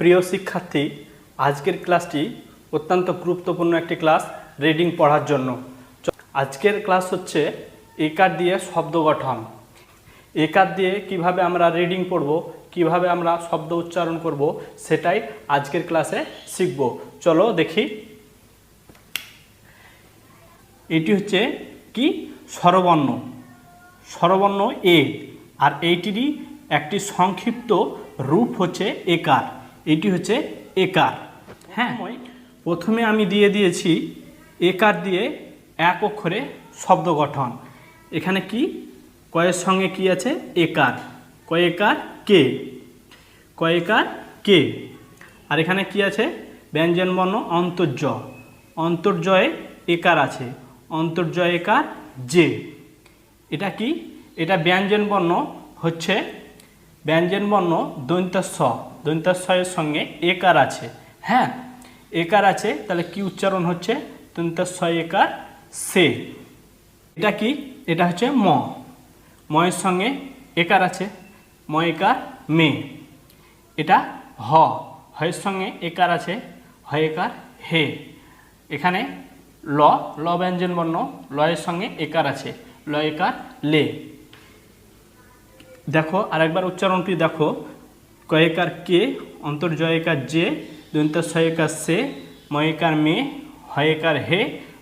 প্রিয় শিক্ষার্থী, আজকের ক্লাসটি অত্যন্ত গুরুত্বপূর্ণ একটি ক্লাস, রিডিং পড়ার জন্য। আজকের ক্লাস হচ্ছে একার দিয়ে শব্দ গঠন। একার দিয়ে কীভাবে আমরা রিডিং পড়ব, কীভাবে আমরা শব্দ উচ্চারণ করব, সেটাই আজকের ক্লাসে শিখব। চলো দেখি। এটি হচ্ছে কি? স্বরবর্ণ। স্বরবর্ণ এ, আর এইটিরই একটি সংক্ষিপ্ত রূপ হচ্ছে একার এটি হচ্ছে একার। হ্যাঁ? প্রথমে আমি দিয়ে দিয়েছি একার দিয়ে এক অক্ষরে শব্দ গঠন। এখানে কি? কয়ের সঙ্গে কি আছে? একার। কয়েকার কে? কয়েকার কে? আর এখানে কি আছে? ব্যঞ্জনবর্ণ অন্তর্য। অন্তর্জয়ে একার আছে। অন্তর্জয় একার যে। এটা কি? এটা ব্যঞ্জন বর্ণ হচ্ছে ব্যঞ্জন বর্ণ দৈন্তস্ব দৈন্তস্বয়ের সঙ্গে একার আছে। হ্যাঁ? একার আছে, তাহলে কি উচ্চারণ হচ্ছে? দৈন্তস্বয় একার সে। এটা কি? এটা হচ্ছে ম। ময়ের সঙ্গে একার আছে। ম একার মে। এটা হ। হয়ের সঙ্গে একার আছে। হয় একার হে। এখানে ল ল ব্যঞ্জন বর্ণ, লয়ের সঙ্গে একার আছে। ল একার লে। দেখো আরেকবার উচ্চারণটি দেখো। কয়েকার কে অন্তর্জয়কার যে দন্তস্বয়কার সে ময়কার মে হয়েকার হে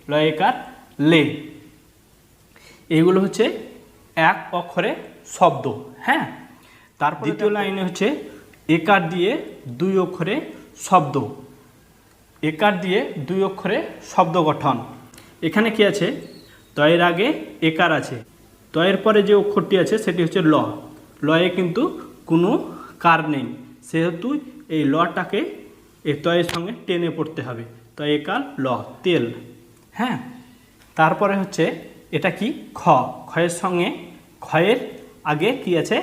লয়েকার লে। এইগুলো হচ্ছে এক অক্ষরে শব্দ হ্যাঁ? তার দ্বিতীয় লাইনে হচ্ছে একার দিয়ে দুই অক্ষরে শব্দ। একার দিয়ে দুই অক্ষরে শব্দ গঠন। এখানে কি আছে? তয়ের আগে একার আছে। তয়ের পরে যে অক্ষরটি আছে সেটি হচ্ছে ল। লয়ে কিন্তু কোনো কার নেই। সেহেতু এই লটাকে এ তয়ের সঙ্গে টেনে পড়তে হবে। তয় একার ল, তেল। হ্যাঁ? তারপরে হচ্ছে এটা কি? খ। ক্ষয়ের সঙ্গে ক্ষয়ের আগে কি আছে?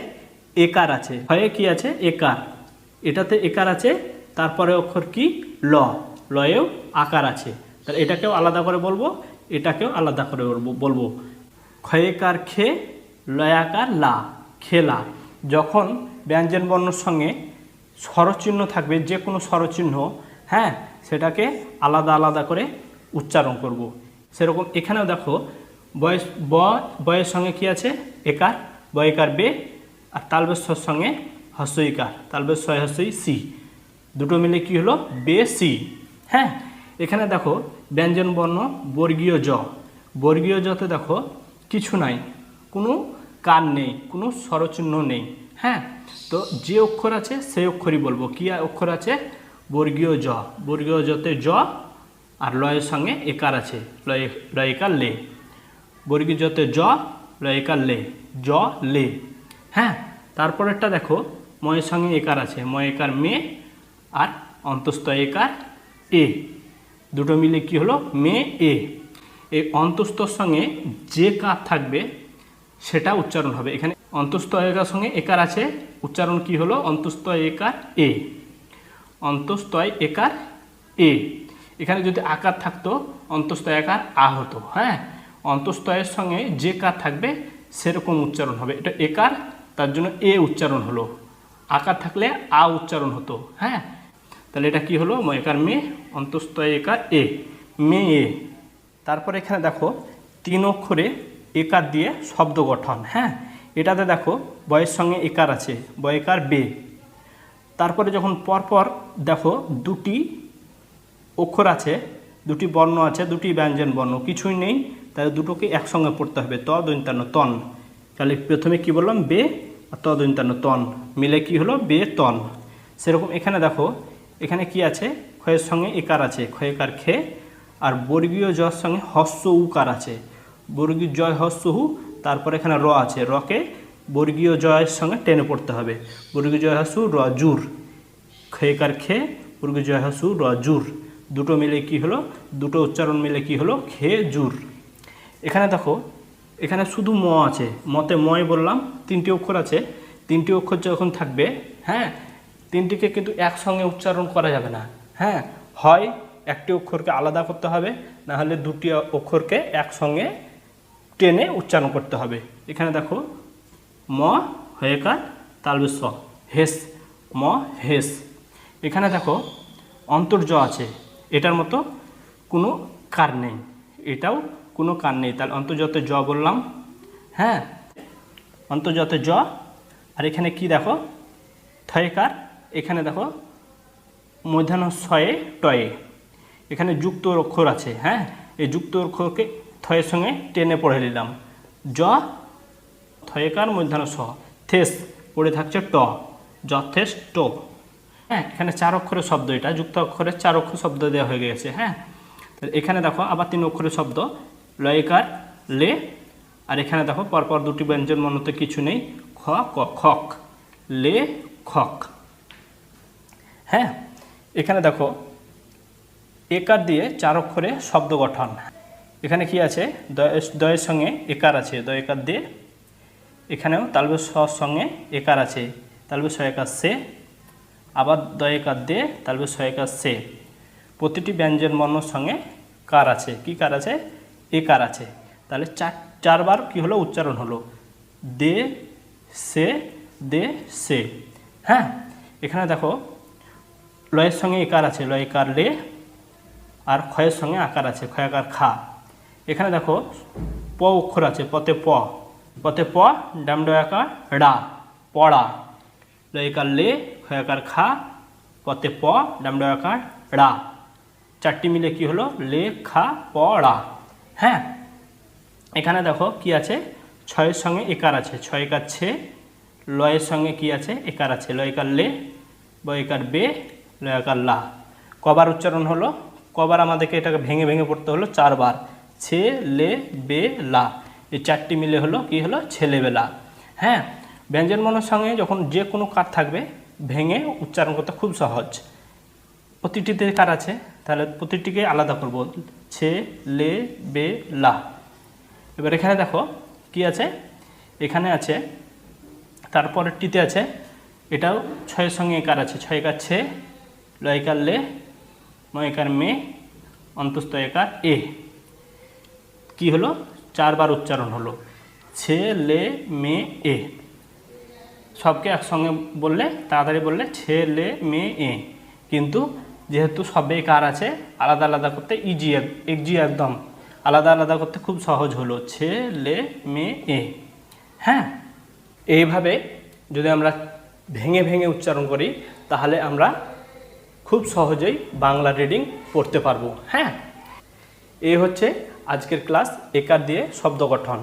একার আছে। ক্ষয়ে কি আছে? একার। এটাতে একার আছে, তারপরে অক্ষর কি? ল। লয়েও আকার আছে। তাহলে এটাকেও আলাদা করে বলব, এটাকেও আলাদা করে বলব। বলব ক্ষয়েকার খে লয়াকার লা। খেলা, যখন ব্যঞ্জন বর্ণর সঙ্গে স্বরচিহ্ন থাকবে, যে কোনো স্বরচিহ্ন হ্যাঁ সেটাকে আলাদা আলাদা করে উচ্চারণ করব। সেরকম এখানেও দেখো, বয়স ব, বয়ের সঙ্গে কি আছে? একার, বয়কার বে, আর তালবেশ্বর সঙ্গে হস্যইকার তালবেশ্বয় হস্যই, সি। দুটো মিলে কি হলো? বে, সি। হ্যাঁ এখানে দেখো, ব্যঞ্জন বর্ণ বর্গীয় জ। বর্গীয় জতে দেখো, কিছু নাই। কোনো কান নেই, কোনো স্বরচিহ্ন নেই হ্যাঁ? তো যে অক্ষর আছে, সেই অক্ষরই বলব। কি অক্ষর আছে? বর্গীয় জ। বর্গীয় জতে জ আর লয়ের সঙ্গে একার আছে। লয় লয়কার লে। বর্গীয় জতে জ লয়কার লে। জ, লে। হ্যাঁ? তারপরেরটা দেখো, ময়ের সঙ্গে একার আছে। ময় একার মে আর অন্তস্থ একার এ। দুটো মিলে কি হলো? মে, এ। এই অন্তস্থর সঙ্গে যে কার থাকবে সেটা উচ্চারণ হবে। এখানে অন্তস্থ একার সঙ্গে একার আছে। উচ্চারণ কি হলো? অন্তস্থ একার এ। অন্তস্তয় একার এ। এখানে যদি আকার থাকতো, অন্তস্থ একার আ হতো হ্যাঁ? অন্তস্তয়ের সঙ্গে যে কার থাকবে, সেরকম উচ্চারণ হবে। এটা একার, তার জন্য এ উচ্চারণ হলো। আকার থাকলে আ উচ্চারণ হতো হ্যাঁ? তাহলে এটা কি হলো? একার মে, অন্তস্থ একার এ। মে এ। তারপরে এখানে দেখো, তিন অক্ষরে একার দিয়ে শব্দ গঠন হ্যাঁ? এটাতে দেখো বয়ের সঙ্গে একার আছে বয়কার বে। তারপরে যখন পরপর দেখো, দুটি অক্ষর আছে, দুটি বর্ণ আছে, দুটি ব্যঞ্জন বর্ণ, কিছুই নেই, তাহলে দুটোকে একসঙ্গে পড়তে হবে, ত দৈন্তান্ন তন। তাহলে প্রথমে কি বললাম? বে আর ত দৈন্তান্ন তন। মিলে কি হলো? বে, তন। সেরকম এখানে দেখো, এখানে কি আছে? ক্ষয়ের সঙ্গে একার আছে ক্ষয়কার খে আর বর্গীয় জর সঙ্গে হস্য, উকার আছে। বর্গীয় জয় হস্য হু তারপরে এখানে র আছে। রকে বর্গীয় জয়ের সঙ্গে টেনে পড়তে হবে। বর্গীয় জয় হস্যু র জুর। ক্ষয়কার খে? বর্গীয় জয় হস্যু র জুর। দুটো মিলে কি হলো? দুটো উচ্চারণ মিলে কি হলো? খে, জুর। এখানে দেখো, এখানে শুধু ম আছে। মতে ময় বললাম, তিনটি অক্ষর আছে। তিনটি অক্ষর যখন থাকবে হ্যাঁ তিনটিকে কিন্তু একসঙ্গে উচ্চারণ করা যাবে না। হ্যাঁ হয় একটি অক্ষরকে আলাদা করতে হবে না হলে দুটি অক্ষরকে একসঙ্গে টেনে উচ্চারণ করতে হবে। এখানে দেখো, ম হয়েকার তালবে স, হেস, ম, হেস। এখানে দেখো অন্তর্জ আছে। এটার মতো কোনো কার নেই। এটাও কোনো কার নেই। তাহলে অন্তর্জাতে জ বললাম। হ্যাঁ? অন্তর্জাতে জ। আর এখানে কি দেখো? থয়কার। এখানে দেখো, মধ্যাহ্ন ছয়ে টয়ে। এখানে যুক্ত অক্ষর আছে। হ্যাঁ? এই যুক্ত অক্ষরকে থয়ের সঙ্গে টেনে পড়ে নিলাম জ থয়েকার মধ্যাহ্ন স, থেস, পড়ে থাকছে ট, যথেষ্ট ট। হ্যাঁ এখানে চার অক্ষরের শব্দ এটা, যুক্ত অক্ষরের চার অক্ষর শব্দ দেওয়া হয়ে গেছে হ্যাঁ। তো এখানে দেখো আবার তিন অক্ষরের শব্দ, লয়কার, লে, আর এখানে দেখো পরপর দুটি ব্যঞ্জন মনে মনতে কিছু নেই, খ খক, লে, খক। হ্যাঁ এখানে দেখো, একার দিয়ে চার অক্ষরে শব্দ গঠন এখানে কি আছে? দয়- দয়ের সঙ্গে একার আছে। দয় একার দিয়ে এখানেও তালবে স সঙ্গে একার আছে। তালবে স একার সে। আবার দয় একার দিয়ে তালবে স একার সে। প্রতিটি ব্যঞ্জন বর্ণর সঙ্গে কার আছে? কি কার আছে? একার আছে। তাহলে চার, চারবার কি হলো? উচ্চারণ হলো। দে, সে দে, সে। হ্যাঁ? এখানে দেখো, লয়ের সঙ্গে একার আছে। লয় একার লে, আর ক্ষয়ের সঙ্গে আকার আছে। ক্ষয় আকার খা। এখানে দেখো, প অক্ষর আছে পতে প। পতে প ডাম আকার রা, পড়া। লয়কার লে ক্ষয় আকার খা পতে প ডাম আকার রা। চারটি মিলে কি হলো? লে, খা, প, রা। হ্যাঁ? এখানে দেখো কি আছে? ছয়ের সঙ্গে একার আছে, ছয় একার ছে লয়ের সঙ্গে কি আছে? একার আছে। লয়কার লে বয়কার বে, লয়কার লা। কবার উচ্চারণ হলো? কবার আমাদেরকে এটাকে ভেঙে ভেঙে পড়তে হলো? চারবার। ছে, লে, বে, লা। এই চারটি মিলে হলো কি হলো? ছেলেবেলা। হ্যাঁ? ব্যঞ্জন মনের সঙ্গে যখন যে কোনো কার থাকবে, ভেঙে উচ্চারণ করতে খুব সহজ। প্রতিটিতে কার আছে? তাহলে প্রতিটিকে আলাদা করব। ছে, লে, বে, লা। এবার এখানে দেখো কি আছে? এখানে আছে তারপরেরটিতে আছে, এটাও ছয়ের সঙ্গে একার আছে? ছয় একার ছে লয়কার লে ময়কার মে, অন্তস্থ একার এ। কি হলো? চারবার উচ্চারণ হলো। ছে, লে, মে, এ। সবকে একসঙ্গে বললে, তাড়াতাড়ি বললে, ছে, লে, মে, এ। কিন্তু যেহেতু সবে কার আছে, আলাদা আলাদা করতে ইজি ইজি একদম। আলাদা আলাদা করতে খুব সহজ হলো। ছে, লে, মে, এ। হ্যাঁ? এইভাবে যদি আমরা ভেঙে ভেঙে উচ্চারণ করি, তাহলে আমরা খুব সহজেই বাংলা রিডিং পড়তে পারব। হ্যাঁ? এই হচ্ছে আজকের ক্লাস একার দিয়ে শব্দ গঠন।